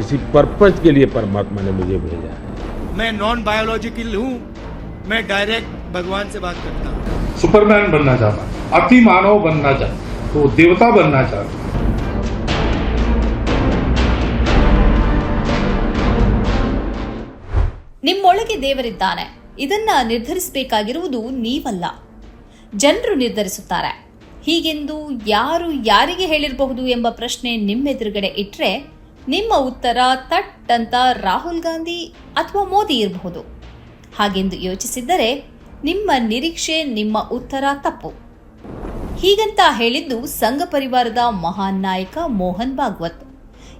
किसी पर्पज के लिए परमात्मा ने मुझे भेजा है मैं नॉन बायोलॉजिकल हूँ मैं डायरेक्ट भगवान से बात करता हूँ सुपरमैन बनना चाहता अति मानव बनना चाहता तो देवता बनना चाहता ನಿಮ್ಮೊಳಗೆ ದೇವರಿದ್ದಾನೆ ಇದನ್ನ ನಿರ್ಧರಿಸಬೇಕಾಗಿರುವುದು ನೀವಲ್ಲ ಜನರು ನಿರ್ಧರಿಸುತ್ತಾರೆ ಹೀಗೆಂದು ಯಾರು ಯಾರಿಗೆ ಹೇಳಿರಬಹುದು ಎಂಬ ಪ್ರಶ್ನೆ ನಿಮ್ಮೆದುರುಗಡೆ ಇಟ್ರೆ ನಿಮ್ಮ ಉತ್ತರ ತಟ್ ಅಂತ ರಾಹುಲ್ ಗಾಂಧಿ ಅಥವಾ ಮೋದಿ ಇರಬಹುದು. ಹಾಗೆಂದು ಯೋಚಿಸಿದ್ದರೆ ನಿಮ್ಮ ನಿರೀಕ್ಷೆ, ನಿಮ್ಮ ಉತ್ತರ ತಪ್ಪು. ಹೀಗಂತ ಹೇಳಿದ್ದು ಸಂಘ ಪರಿವಾರದ ಮಹಾನ್ ನಾಯಕ ಮೋಹನ್ ಭಾಗವತ್.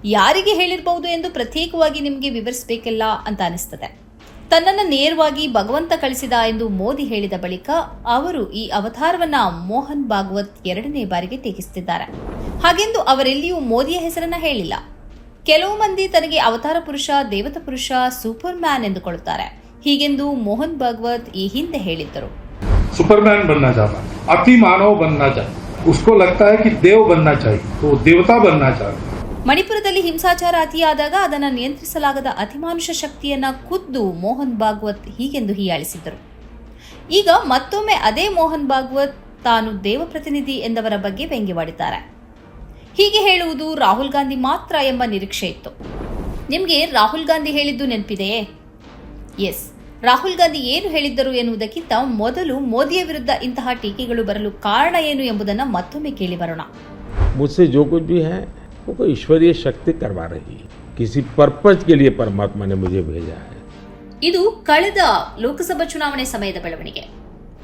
ಯಾರಿಗೆ ಹೇಳಿರಬಹುದು ಎಂದು ಪ್ರತ್ಯೇಕವಾಗಿ ನಿಮಗೆ ವಿವರಿಸಬೇಕಿಲ್ಲ ಅಂತ ಅನಿಸ್ತದೆ. ತನ್ನನ್ನು ನೇರವಾಗಿ ಭಗವಂತ ಕಳಿಸಿದ ಎಂದು ಮೋದಿ ಹೇಳಿದ ಬಳಿಕ ಅವರು ಈ ಅವತಾರವನ್ನ ಮೋಹನ್ ಭಾಗವತ್ ಎರಡನೇ ಬಾರಿಗೆ ಟೀಕಿಸುತ್ತಿದ್ದಾರೆ ಹಾಗೆಂದು ಅವರೆಲ್ಲಿಯೂ ಮೋದಿಯ ಹೆಸರನ್ನ ಹೇಳಿಲ್ಲ. ಕೆಲವು ಮಂದಿ ತನಗೆ ಅವತಾರ ಪುರುಷ ದೇವತ ಪುರುಷ ಸೂಪರ್ ಮ್ಯಾನ್ ಎಂದುಕೊಳ್ಳುತ್ತಾರೆ. ಹೀಗೆಂದು ಮೋಹನ್ ಭಾಗವತ್ ಈ ಹಿಂದೆ ಹೇಳಿದ್ದರು. ಸೂಪರ್ ಮ್ಯಾನ್ ಅತಿ ಮಾನವ ಉಸ್ಕೋ ಲಗ್ತಾ ಹೈ ಕಿ ದೇವ್ ದೇವತಾ ಮಣಿಪುರದಲ್ಲಿ ಹಿಂಸಾಚಾರ ಅತಿಯಾದಾಗ ಅದನ್ನು ನಿಯಂತ್ರಿಸಲಾಗದ ಅತಿಮಾನುಷ ಶಕ್ತಿಯನ್ನ ಖುದ್ದು ಮೋಹನ್ ಭಾಗವತ್ ಹೀಗೆಂದು ಹೀಯಾಳಿಸಿದ್ದರು. ಈಗ ಮತ್ತೊಮ್ಮೆ ಅದೇ ಮೋಹನ್ ಭಾಗವತ್ ತಾನು ದೇವ ಪ್ರತಿನಿಧಿ ಎಂದವರ ಬಗ್ಗೆ ವ್ಯಂಗ್ಯವಾಡಿದ್ದಾರೆ. ಹೀಗೆ ಹೇಳುವುದು ರಾಹುಲ್ ಗಾಂಧಿ ಮಾತ್ರ ಎಂಬ ನಿರೀಕ್ಷೆ ಇತ್ತು ನಿಮಗೆ ರಾಹುಲ್ ಗಾಂಧಿ ಹೇಳಿದ್ದು ನೆನಪಿದೆಯೇ ಎಸ್ ರಾಹುಲ್ ಗಾಂಧಿ ಏನು ಹೇಳಿದ್ದರು ಎನ್ನುವುದಕ್ಕಿಂತ ಮೊದಲು ಮೋದಿಯ ವಿರುದ್ಧ ಇಂತಹ ಟೀಕೆಗಳು ಬರಲು ಕಾರಣ ಏನು ಎಂಬುದನ್ನು ಮತ್ತೊಮ್ಮೆ ಕೇಳಿ ಬರೋಣ मुझसे जो कुछ भी है वो कोई ईश्वरीय शक्ति करवा रही है किसी पर्पज के लिए परमात्मा ने मुझे भेजा है ಇದು ಕಳೆದ ಲೋಕಸಭಾ ಚುನಾವಣೆ ಸಮಯದ ಬೆಳವಣಿಗೆ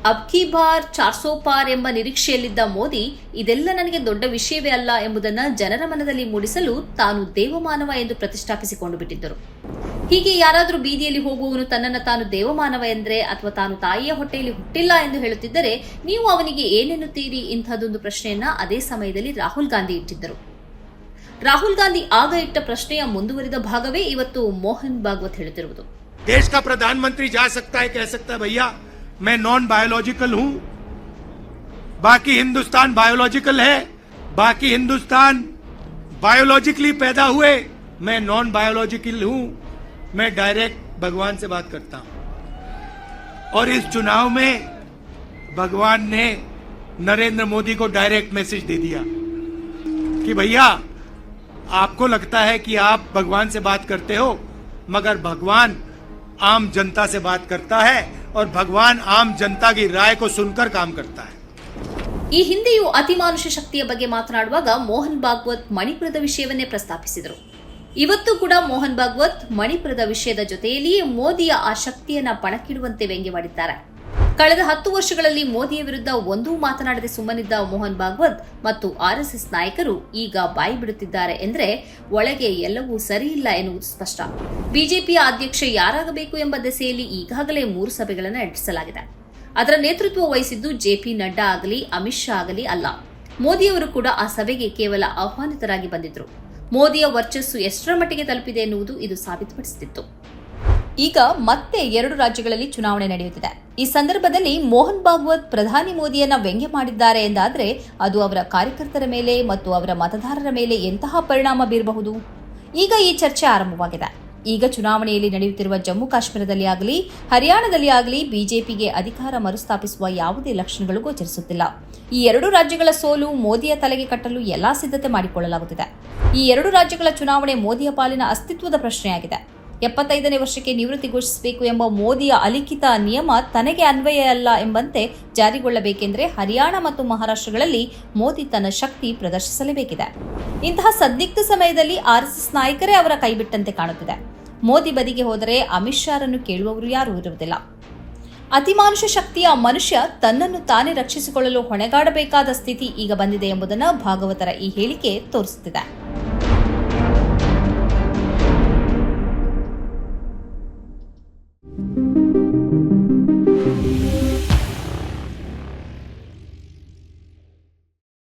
ಅಬ್ಕಿ ಬಾರ್ ಚಾರ್ಸೋ ಪಾರ್ ಎಂಬ ನಿರೀಕ್ಷೆಯಲ್ಲಿದ್ದ ಮೋದಿ, ಇದೆಲ್ಲ ನನಗೆ ದೊಡ್ಡ ವಿಷಯವೇ ಅಲ್ಲ ಎಂಬುದನ್ನು ಜನರ ಮನದಲ್ಲಿ ಮೂಡಿಸಲು ತಾನು ದೇವಮಾನವ ಎಂದು ಪ್ರತಿಷ್ಠಾಪಿಸಿಕೊಂಡು ಬಿಟ್ಟಿದ್ದರು. ಹೀಗೆ ಯಾರಾದರೂ ಬೀದಿಯಲ್ಲಿ ಹೋಗುವವನು ತನ್ನನ್ನು ತಾನು ದೇವಮಾನವ ಎಂದರೆ ಅಥವಾ ತಾನು ತಾಯಿಯ ಹೊಟ್ಟೆಯಲ್ಲಿ ಹುಟ್ಟಿಲ್ಲ ಎಂದು ಹೇಳುತ್ತಿದ್ದರೆ ನೀವು ಅವನಿಗೆ ಏನೆನ್ನುತ್ತೀರಿ ಇಂಥದ್ದೊಂದು ಪ್ರಶ್ನೆಯನ್ನ ಅದೇ ಸಮಯದಲ್ಲಿ ರಾಹುಲ್ ಗಾಂಧಿ ಇಟ್ಟಿದ್ದರು. ರಾಹುಲ್ ಗಾಂಧಿ ಆಗ ಇಟ್ಟ ಪ್ರಶ್ನೆಯ ಮುಂದುವರಿದ ಭಾಗವೇ ಇವತ್ತು ಮೋಹನ್ ಭಾಗವತ್ ಹೇಳುತ್ತಿರುವುದು. ದೇಶ ಪ್ರಧಾನಮಂತ್ರಿ मैं नॉन बायोलॉजिकल हूँ। बाकी हिंदुस्तान बायोलॉजिकल है। बाकी हिंदुस्तान बायोलॉजिकली पैदा हुए। मैं नॉन बायोलॉजिकल हूँ। मैं डायरेक्ट भगवान से बात करता हूँ। और इस चुनाव में भगवान ने नरेंद्र मोदी को डायरेक्ट मैसेज दे दिया कि भैया, आपको लगता है कि आप भगवान से बात करते हो, मगर भगवान आम जनता से बात करता है। और भगवान आम जनता की राय को सुनकर काम करता है ಈ ಹಿಂದೆಯೂ ಅತಿಮಾನುಷ ಶಕ್ತಿಯ ಬಗ್ಗೆ ಮಾತನಾಡುವಾಗ ಮೋಹನ್ ಭಾಗವತ್ ಮಣಿಪುರದ ವಿಷಯವನ್ನೇ ಪ್ರಸ್ತಾಪಿಸಿದರು ಇವತ್ತು ಕೂಡ ಮೋಹನ್ ಭಾಗವತ್ ಮಣಿಪುರದ ವಿಷಯದ ಜೊತೆಯಲ್ಲಿಯೇ ಮೋದಿಯ ಆ ಶಕ್ತಿಯನ್ನ ಪಣಕ್ಕಿಡುವಂತೆ ವ್ಯಂಗ್ಯವಾಡಿದ್ದಾರೆ ಕಳೆದ ಹತ್ತು ವರ್ಷಗಳಲ್ಲಿ ಮೋದಿಯ ವಿರುದ್ಧ ಒಂದೂ ಮಾತನಾಡದೆ ಸುಮ್ಮನಿದ್ದ ಮೋಹನ್ ಭಾಗವತ್ ಮತ್ತು ಆರ್ಎಸ್ಎಸ್ ನಾಯಕರು ಈಗ ಬಾಯಿ ಬಿಡುತ್ತಿದ್ದಾರೆ ಎಂದರೆ ಒಳಗೆ ಎಲ್ಲವೂ ಸರಿಯಿಲ್ಲ ಎನ್ನುವುದು ಸ್ಪಷ್ಟ. ಬಿಜೆಪಿಯ ಅಧ್ಯಕ್ಷ ಯಾರಾಗಬೇಕು ಎಂಬ ದೆಸೆಯಲ್ಲಿ ಈಗಾಗಲೇ ಮೂರು ಸಭೆಗಳನ್ನು ನಡೆಸಲಾಗಿದೆ. ಅದರ ನೇತೃತ್ವ ವಹಿಸಿದ್ದು ಜೆಪಿ ನಡ್ಡಾ ಆಗಲಿ, ಅಮಿತ್ ಶಾ ಆಗಲಿ ಅಲ್ಲ. ಮೋದಿಯವರು ಕೂಡ ಆ ಸಭೆಗೆ ಕೇವಲ ಆಹ್ವಾನಿತರಾಗಿ ಬಂದಿದ್ರು. ಮೋದಿಯ ವರ್ಚಸ್ಸು ಎಷ್ಟರ ಮಟ್ಟಿಗೆ ತಲುಪಿದೆ ಎನ್ನುವುದು ಇದು ಸಾಬೀತುಪಡಿಸುತ್ತಿತ್ತು. ಈಗ ಮತ್ತೆ ಎರಡು ರಾಜ್ಯಗಳಲ್ಲಿ ಚುನಾವಣೆ ನಡೆಯುತ್ತಿದೆ. ಈ ಸಂದರ್ಭದಲ್ಲಿ ಮೋಹನ್ ಭಾಗವತ್ ಪ್ರಧಾನಿ ಮೋದಿಯನ್ನ ವ್ಯಂಗ್ಯ ಮಾಡಿದ್ದಾರೆ ಎಂದಾದರೆ ಅದು ಅವರ ಕಾರ್ಯಕರ್ತರ ಮೇಲೆ ಮತ್ತು ಅವರ ಮತದಾರರ ಮೇಲೆ ಎಂತಹ ಪರಿಣಾಮ ಬೀರಬಹುದು? ಈಗ ಈ ಚರ್ಚೆ ಆರಂಭವಾಗಿದೆ. ಈಗ ಚುನಾವಣೆಯಲ್ಲಿ ನಡೆಯುತ್ತಿರುವ ಜಮ್ಮು ಕಾಶ್ಮೀರದಲ್ಲಿ ಆಗಲಿ, ಹರಿಯಾಣದಲ್ಲಿ ಆಗಲಿ ಬಿಜೆಪಿಗೆ ಅಧಿಕಾರ ಮರುಸ್ಥಾಪಿಸುವ ಯಾವುದೇ ಲಕ್ಷಣಗಳು ಗೋಚರಿಸುತ್ತಿಲ್ಲ. ಈ ಎರಡು ರಾಜ್ಯಗಳ ಸೋಲು ಮೋದಿಯ ತಲೆಗೆ ಕಟ್ಟಲು ಎಲ್ಲಾ ಸಿದ್ಧತೆ ಮಾಡಿಕೊಳ್ಳಲಾಗುತ್ತಿದೆ. ಈ ಎರಡು ರಾಜ್ಯಗಳ ಚುನಾವಣೆ ಮೋದಿಯ ಪಾಲಿನ ಅಸ್ತಿತ್ವದ ಪ್ರಶ್ನೆಯಾಗಿದೆ. ಎಪ್ಪತ್ತೈದನೇ ವರ್ಷಕ್ಕೆ ನಿವೃತ್ತಿ ಘೋಷಿಸಬೇಕು ಎಂಬ ಮೋದಿಯ ಅಲಿಖಿತ ನಿಯಮ ತನಗೆ ಅನ್ವಯ ಅಲ್ಲ ಎಂಬಂತೆ ಜಾರಿಗೊಳ್ಳಬೇಕೆಂದರೆ ಹರಿಯಾಣ ಮತ್ತು ಮಹಾರಾಷ್ಟ್ರಗಳಲ್ಲಿ ಮೋದಿ ತನ್ನ ಶಕ್ತಿ ಪ್ರದರ್ಶಿಸಲೇಬೇಕಿದೆ. ಇಂತಹ ಸಂದಿಗ್ಧ ಸಮಯದಲ್ಲಿ ಆರ್ಎಸ್ಎಸ್ ನಾಯಕರೇ ಅವರ ಕೈಬಿಟ್ಟಂತೆ ಕಾಣುತ್ತಿದೆ. ಮೋದಿ ಬದಿಗೆ ಹೋದರೆ ಅಮಿತ್ ಶಾರನ್ನು ಕೇಳುವವರು ಯಾರೂ ಇರುವುದಿಲ್ಲ. ಅತಿಮಾನುಷ ಶಕ್ತಿಯ ಮನುಷ್ಯ ತನ್ನನ್ನು ತಾನೇ ರಕ್ಷಿಸಿಕೊಳ್ಳಲು ಹೊಣೆಗಾಡಬೇಕಾದ ಸ್ಥಿತಿ ಈಗ ಬಂದಿದೆ ಎಂಬುದನ್ನು ಭಾಗವತರ ಈ ಹೇಳಿಕೆ ತೋರಿಸುತ್ತಿದೆ.